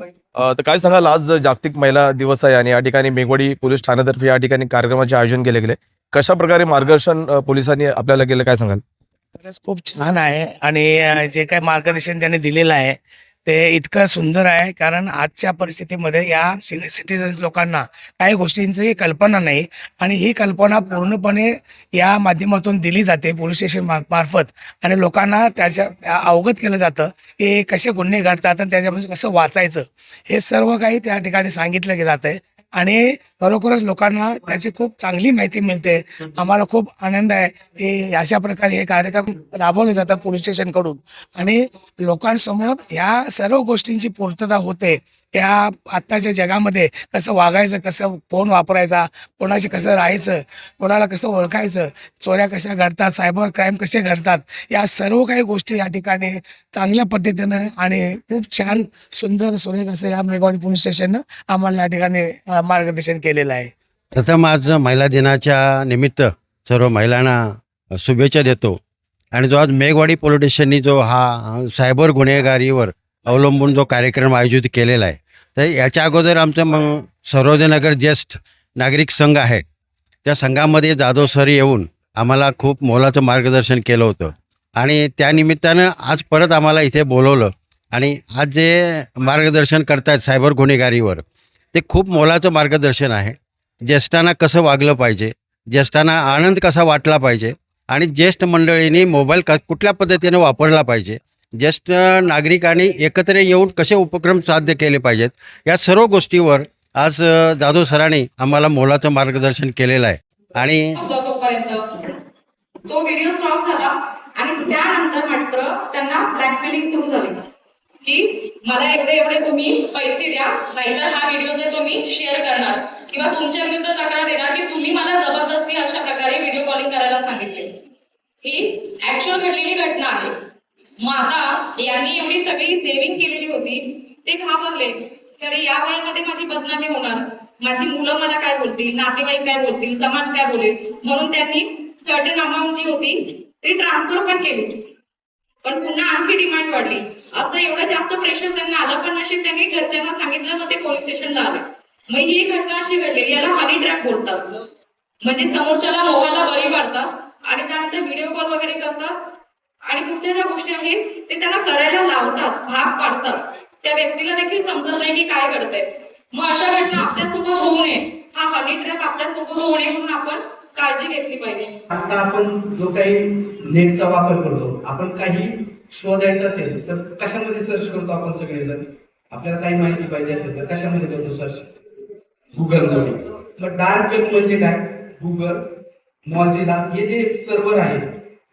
तर काय सांगाल? आज जागतिक महिला दिवस आहे आणि या ठिकाणी मेघवाडी पोलीस ठाण्यातर्फे या ठिकाणी कार्यक्रमाचे आयोजन केले गेले. कशा प्रकारे मार्गदर्शन पोलिसांनी आपल्याला केलं काय सांगाल? खरंच खूप छान आहे. आणि जे काही मार्गदर्शन त्यांनी दिलेलं आहे ते इतकं सुंदर आहे कारण आजच्या परिस्थितीमध्ये या सिनियर सिटीजन्स लोकांना काही गोष्टींची कल्पना नाही आणि ही कल्पना पूर्णपणे या माध्यमातून दिली जाते पोलीस स्टेशन मार्फत. आणि लोकांना त्याच्या अवगत केलं जातं की कसे गुन्हे घडतात आणि त्याच्यापासून कसं वाचायचं. हे सर्व काही त्या ठिकाणी सांगितलं जातं जातं आणि खरोखरच लोकांना त्याची खूप चांगली माहिती मिळते. आम्हाला खूप आनंद आहे. की अशा प्रकारे हे कार्यक्रम राबवले जातात पोलीस स्टेशनकडून आणि लोकांसमोर ह्या सर्व गोष्टींची पूर्तता होते. त्या आत्ताच्या जगामध्ये कसं वागायचं कसं फोन वापरायचा कोणाशी कसं राहायचं कोणाला कसं ओळखायचं चोऱ्या कशा घडतात सायबर क्राईम कसे घडतात या सर्व काही गोष्टी या ठिकाणी चांगल्या पद्धतीनं आणि खूप छान सुंदर सुरेख असं या मेघवाडी पोलीस स्टेशननं आम्हाला या ठिकाणी मार्गदर्शन केलं. केलेला आहे. प्रथम आज महिला दिनाच्या निमित्त सर्व महिलांना शुभेच्छा देतो. आणि जो आज मेघवाडी पोलीस स्टेशननी जो हा सायबर गुन्हेगारीवर अवलंबून जो कार्यक्रम आयोजित केलेला आहे तर याच्या अगोदर आमचं मग सरोजनगर ज्येष्ठ नागरिक संघ आहे. त्या संघामध्ये जाधव सर येऊन आम्हाला खूप मोलाचं मार्गदर्शन केलं होतं. आणि त्यानिमित्तानं आज परत आम्हाला इथे बोलवलं. आणि आज जे मार्गदर्शन करतायत सायबर गुन्हेगारीवर ते खूप मोलाचं मार्गदर्शन आहे. ज्येष्ठांना कसं वागलं पाहिजे ज्येष्ठांना आनंद कसा वाटला पाहिजे आणि ज्येष्ठ मंडळींनी मोबाईल क कुठल्या पद्धतीने वापरला पाहिजे ज्येष्ठ नागरिकांनी एकत्र येऊन कसे उपक्रम साध्य केले पाहिजेत या सर्व गोष्टीवर आज जाधव सरांनी आम्हाला मोलाचं मार्गदर्शन केलेलं आहे. आणि तो व्हिडिओ स्टॉप झाला आणि त्यानंतर मात्र त्यांना ब्लॅकमेलिंग सुरू झाली. की मला एवढे एवढे तुम्ही पैसे द्या. नाहीतर हा व्हिडिओ जे तुम्ही शेअर करणार किंवा तुमच्या विरुद्ध तक्रार येणार की तुम्ही मला जबरदस्ती अशा प्रकारे व्हिडिओ कॉलिंग करायला सांगितले. ही ऍक्च्युअल घडलेली घटना आहे. माता यांनी एवढी सगळी सेव्हिंग केलेली होती ते घाबरले. तर या वयामध्ये माझी बदनामी होणार. माझी मुलं मला काय बोलतील नातेवाईक काय बोलतील समाज काय बोलेल म्हणून त्यांनी सर्टन अमाऊंट जी होती ती ट्रान्सफर पण केली. पण पुन्हा आणखी डिमांड वाढली. आता एवढं जास्त प्रेशर त्यांना आलं पण नशीब त्यांनी घरच्यांना सांगितलं मग ते पोलीस स्टेशनला आले. मग ही घटना अशी घडली याला हनी ट्रॅप बोलतात. म्हणजे समोरच्याला मोबाईलला बरी पाडतात आणि त्यानंतर व्हिडिओ कॉल वगैरे करतात. आणि पुढच्या ज्या गोष्टी आहेत ते त्यांना करायला लावतात भाग पाडतात. त्या व्यक्तीला देखील समजत नाही की काय घडतंय. मग अशा घटना आपल्यासोबत होऊ नये. हा हनी ट्रॅप आपल्यासोबत होऊ नये म्हणून आपण काळजी घेतली पाहिजे. आता आपण जो काही नेटचा वापर करतो आपण काही शोधायचं असेल तर कशामध्ये सर्च करतो आपण सगळेजण? आपल्याला काही माहिती पाहिजे असेल तर कशामध्ये करतो सर्च गुगलमध्ये. मग डार्क वेब म्हणजे काय? गुगल मॉझिला हे जे सर्व्हर आहे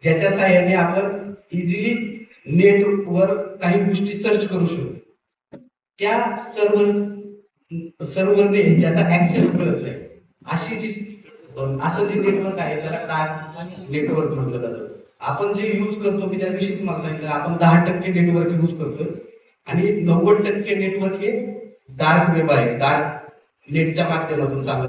ज्याच्या सहाय्याने आपण इझिली नेटवर काही गोष्टी सर्च करू शकतो. त्या सर्व्हर सर्व्हरने त्याचा ऍक्सेस मिळत नाही. अशी जी असं जे नेटवर्क आहे त्याला काय नेटवर्क म्हटलं जातं? आपण जे यूज करतो मी त्या दिवशी तुम्हाला सांगितलं आपण दहा टक्के नेटवर्क यूज करतो आणि नव्वद टक्के नेटवर्क हे डार्क वेब आहे. डार्क नेटच्या माध्यमातून चालत